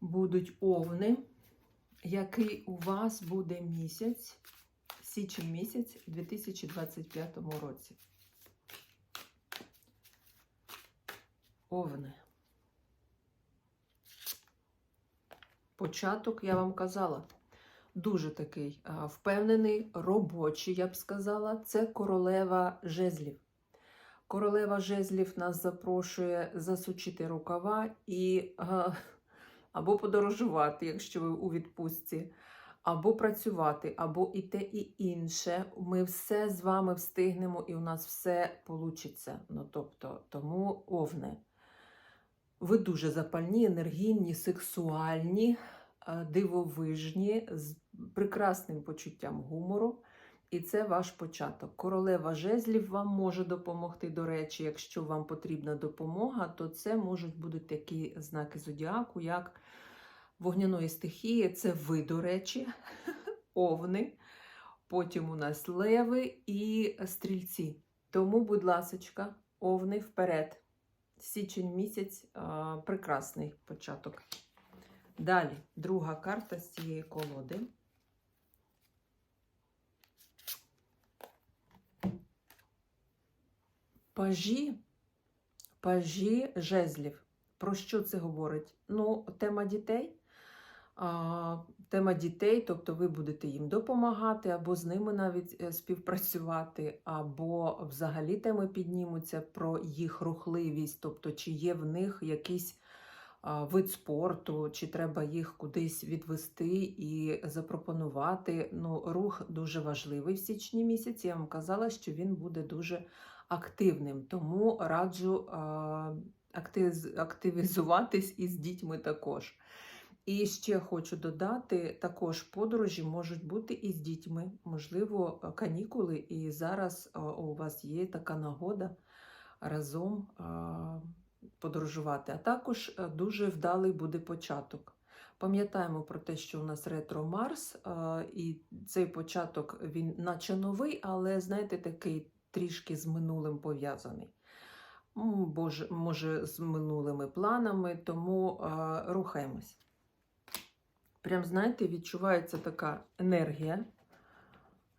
будуть овни, який у вас буде місяць, січень місяць у 2025 році. Овни. Початок, я вам казала, дуже такий впевнений, робочий, я б сказала, це королева жезлів. Королева жезлів нас запрошує засучити рукава і або подорожувати, якщо ви у відпустці, або працювати, або і те, і інше. Ми все з вами встигнемо, і у нас все вийде. Ну, тобто, тому овне. Ви дуже запальні, енергійні, сексуальні, е, дивовижні, з прекрасним почуттям гумору. І це ваш початок. Королева жезлів вам може допомогти. До речі, якщо вам потрібна допомога, то це можуть бути такі знаки зодіаку, як вогняної стихії, це ви, до речі, овни. Потім у нас леви і стрільці. Тому, будь ласочка, овни вперед. Січень місяць прекрасний початок. Далі, друга карта з цієї колоди. Пажі, пажі жезлів. Про що це говорить? Ну, тема дітей. А, тема дітей, тобто ви будете їм допомагати, або з ними навіть е, співпрацювати, або взагалі теми піднімуться про їх рухливість, тобто чи є в них якийсь вид спорту, чи треба їх кудись відвести і запропонувати. Ну, рух дуже важливий в січні місяці. Я вам казала, що він буде дуже активним, тому раджу активізуватись із дітьми також. І ще хочу додати, також подорожі можуть бути і з дітьми, можливо, канікули, і зараз у вас є така нагода разом подорожувати. А також дуже вдалий буде початок. Пам'ятаємо про те, що у нас ретро Марс, і цей початок він наче новий, але знаєте, такий трішки з минулим пов'язаний. Може, з минулими планами, тому а, рухаємось. Прям, знаєте, відчувається така енергія.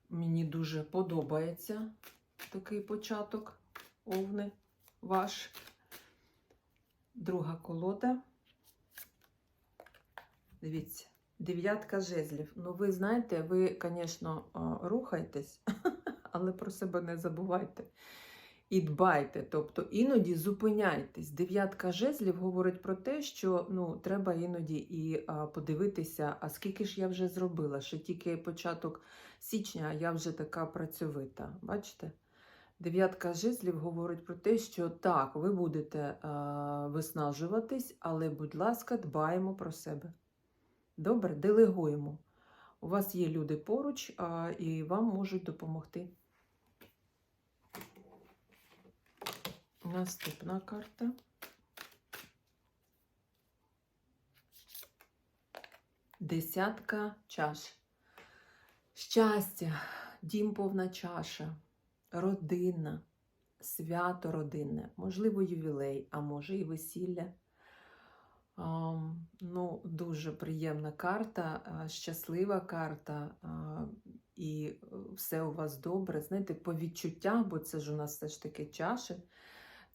Мені дуже подобається такий початок овни ваш. Друга колода. Дивіться, дев'ятка жезлів. Ну, ви знаєте, ви, звісно, рухайтесь, але про себе не забувайте. і дбайте. Тобто іноді зупиняйтесь. Дев'ятка жезлів говорить про те, що ну, треба іноді і а, подивитися, а скільки ж я вже зробила, ще тільки початок січня, я вже така працьовита. Бачите? Дев'ятка жезлів говорить про те, що так, ви будете а, виснажуватись, але, будь ласка, дбаємо про себе. Добре, делегуємо. У вас є люди поруч, а, і вам можуть допомогти. Наступна карта. Десятка чаш. Щастя, дім повна чаша, родина, свято родинне, можливо, ювілей, а може і весілля. Ну, дуже приємна карта, щаслива карта, і е, все у вас добре. Знаєте, по відчуттях, бо це ж у нас все ж таки чаші,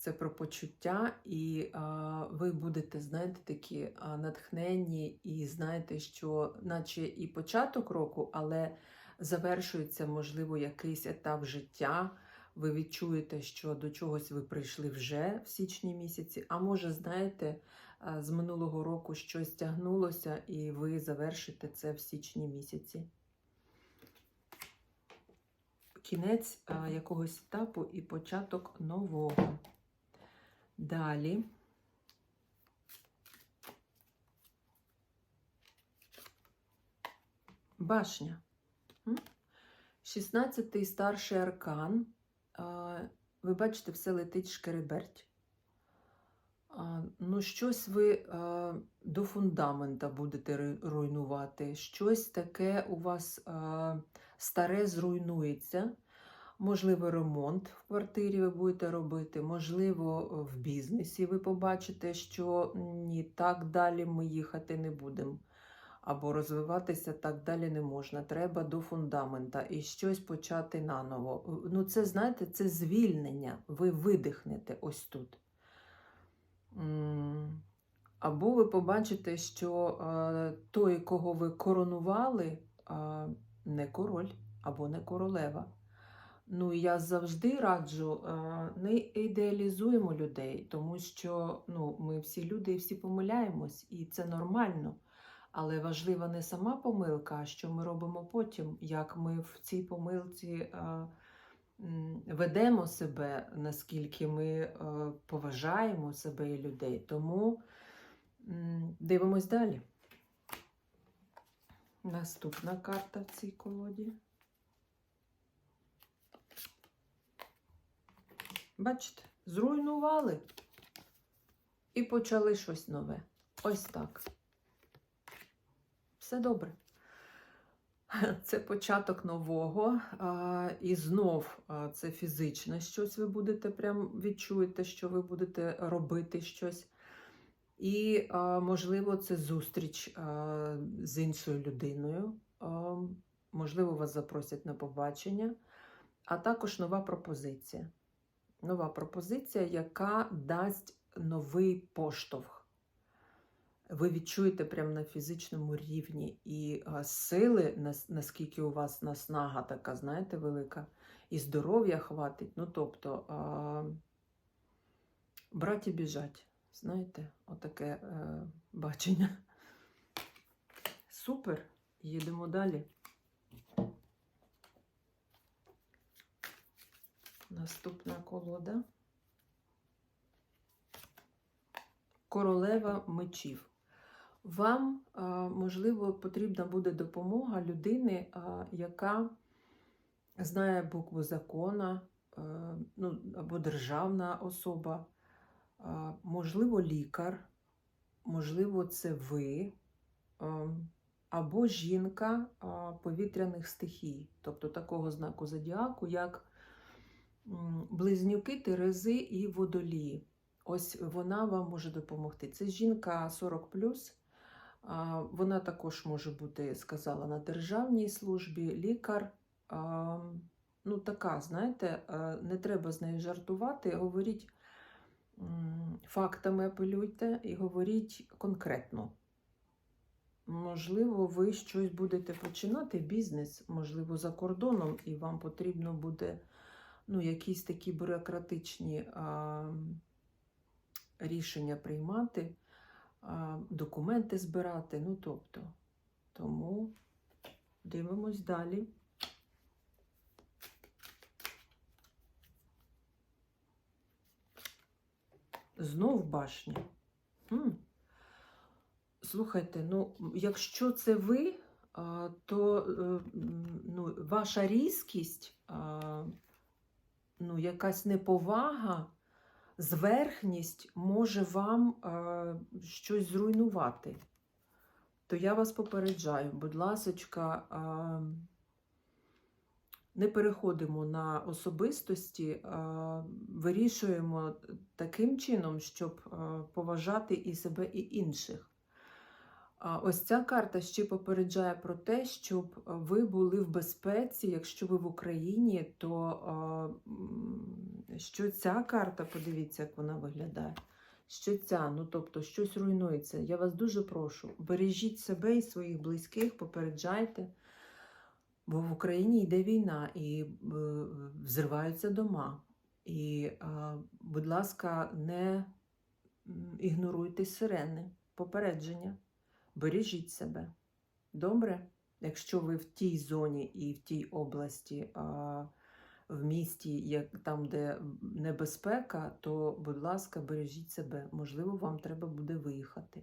це про почуття, і а, ви будете, знаєте, такі а, натхненні, і знаєте, що наче і початок року, але завершується, можливо, якийсь етап життя. Ви відчуєте, що до чогось ви прийшли вже в січні місяці, а може, знаєте, а, з минулого року щось тягнулося, і ви завершите це в січні місяці. Кінець якогось етапу і початок нового. Далі. Башня. 16-й старший аркан. Ви бачите, все летить шкереберть. Ну, щось ви до фундамента будете руйнувати. Щось таке у вас старе зруйнується. Можливо, ремонт в квартирі ви будете робити, можливо, в бізнесі ви побачите, що ні, так далі ми їхати не будемо. Або розвиватися так далі не можна. Треба до фундамента і щось почати наново. Ну, це, знаєте, це звільнення. Ви видихнете ось тут. Або ви побачите, що е, той, кого ви коронували, не король або не королева. Ну, я завжди раджу, е, не ідеалізуємо людей, тому що ну, ми всі люди і всі помиляємось, і це нормально. Але важлива не сама помилка, а що ми робимо потім, як ми в цій помилці е, ведемо себе, наскільки ми е, поважаємо себе і людей. Тому дивимось далі. Наступна карта в цій колоді. Бачите, зруйнували і почали щось нове. Ось так. Все добре. Це початок нового. І знов це фізичне щось ви будете прям відчуєте, що ви будете робити щось. І, можливо, це зустріч з іншою людиною. Можливо, вас запросять на побачення, а також нова пропозиція. Нова пропозиція, яка дасть новий поштовх. Ви відчуєте прямо на фізичному рівні і сили, наскільки у вас наснага така, знаєте, велика, і здоров'я хватить. Ну, тобто, брать і біжать. Знаєте, отаке е, бачення. Супер. Їдемо далі. Наступна колода. Королева мечів. Вам, можливо, потрібна буде допомога людини, яка знає букву закона, е, ну, або державна особа, можливо, лікар, можливо, це ви, е, або жінка повітряних стихій, тобто такого знаку зодіаку, як близнюки, терези і водолії. Ось вона вам може допомогти. Це жінка 40 а, Вона також може бути, сказала, на державній службі, лікар. Ну, така, знаєте, не треба з нею жартувати. Говоріть фактами апелюйте і говоріть конкретно. Можливо, ви щось будете починати, бізнес, можливо, за кордоном, і вам потрібно буде ну, якісь такі бюрократичні а, рішення приймати, а, документи збирати. Ну, тобто, тому дивимось далі. Знов башня. М. Слухайте, ну, якщо це ви, то е, ну, ваша різкість, ну, якась неповага, зверхність може вам а, щось зруйнувати. То я вас попереджаю, будь ласочка, а, не переходимо на особистості, а, вирішуємо таким чином, щоб а, поважати і себе, і інших. Ось ця карта ще попереджає про те, щоб ви були в безпеці, якщо ви в Україні, то що ця карта, подивіться, як вона виглядає. Що ця, ну тобто щось руйнується. Я вас дуже прошу, бережіть себе і своїх близьких, попереджайте, бо в Україні йде війна і е, взриваються дома. І, будь ласка, не ігноруйте сирени, попередження. Бережіть себе. Добре? Якщо ви в тій зоні і в тій області, в місті, як, там, де небезпека, то, будь ласка, бережіть себе. Можливо, вам треба буде виїхати.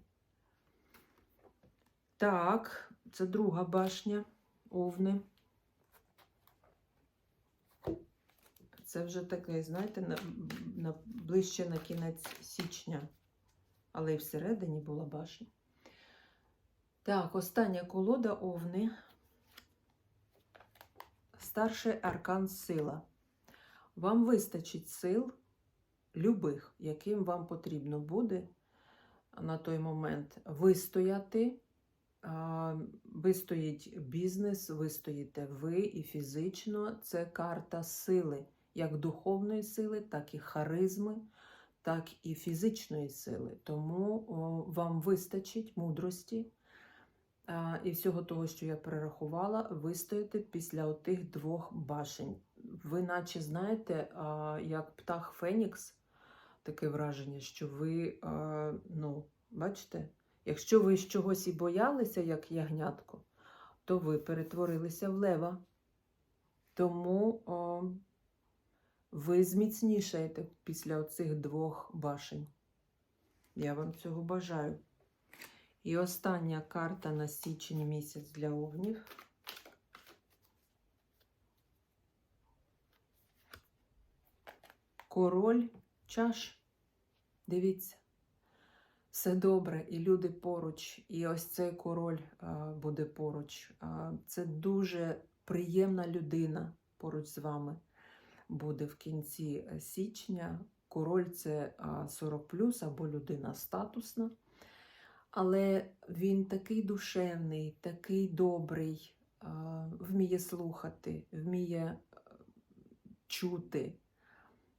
Так, це друга башня Овни. Це вже таке, знаєте, на, на, ближче на кінець січня. Але і всередині була башня. Так, остання колода Овни. Старший аркан сила. Вам вистачить сил любих, яким вам потрібно буде на той момент вистояти. Вистоїть бізнес, вистоїте ви і фізично. Це карта сили, як духовної сили, так і харизми, так і фізичної сили. Тому вам вистачить мудрості і всього того, що я перерахувала, вистояти після отих двох башень. Ви, наче знаєте, як птах Фенікс, таке враження, що ви, ну, бачите, якщо ви з чогось і боялися, як ягнятко, то ви перетворилися в лева. Тому о, ви зміцнішаєте після оцих двох башень. Я вам цього бажаю. І остання карта на січень місяць для овнів. Король чаш. Дивіться. Все добре, і люди поруч, і ось цей король буде поруч. Це дуже приємна людина поруч з вами буде в кінці е, січня. Король це а, 40 або людина статусна. Але він такий душевний, такий добрий, вміє слухати, вміє чути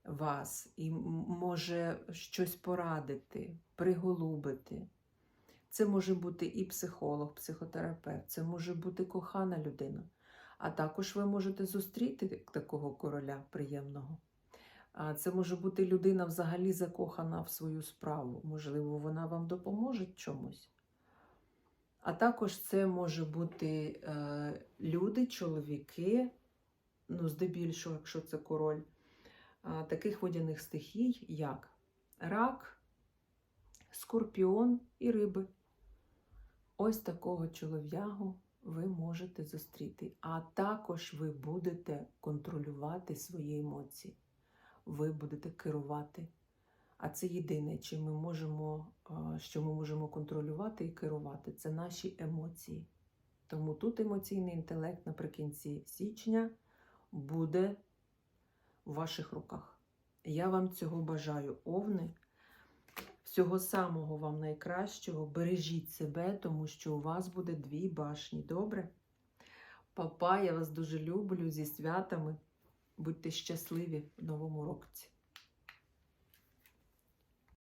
вас і може щось порадити, приголубити. Це може бути і психолог, психотерапевт, це може бути кохана людина. А також ви можете зустріти такого короля приємного. Це може бути людина взагалі закохана в свою справу. Можливо, вона вам допоможе чомусь. А також це може бути е, люди, чоловіки, ну, здебільшого, якщо це король, е, таких водяних стихій, як рак, скорпіон і риби. Ось такого чолов'ягу ви можете зустріти. А також ви будете контролювати свої емоції ви будете керувати. А це єдине, чим ми можемо, що ми можемо контролювати і керувати, це наші емоції. Тому тут емоційний інтелект наприкінці січня буде в ваших руках. Я вам цього бажаю, овни. Всього самого вам найкращого. Бережіть себе, тому що у вас буде дві башні. Добре? Папа, я вас дуже люблю зі святами. Будьте щасливі в новому році.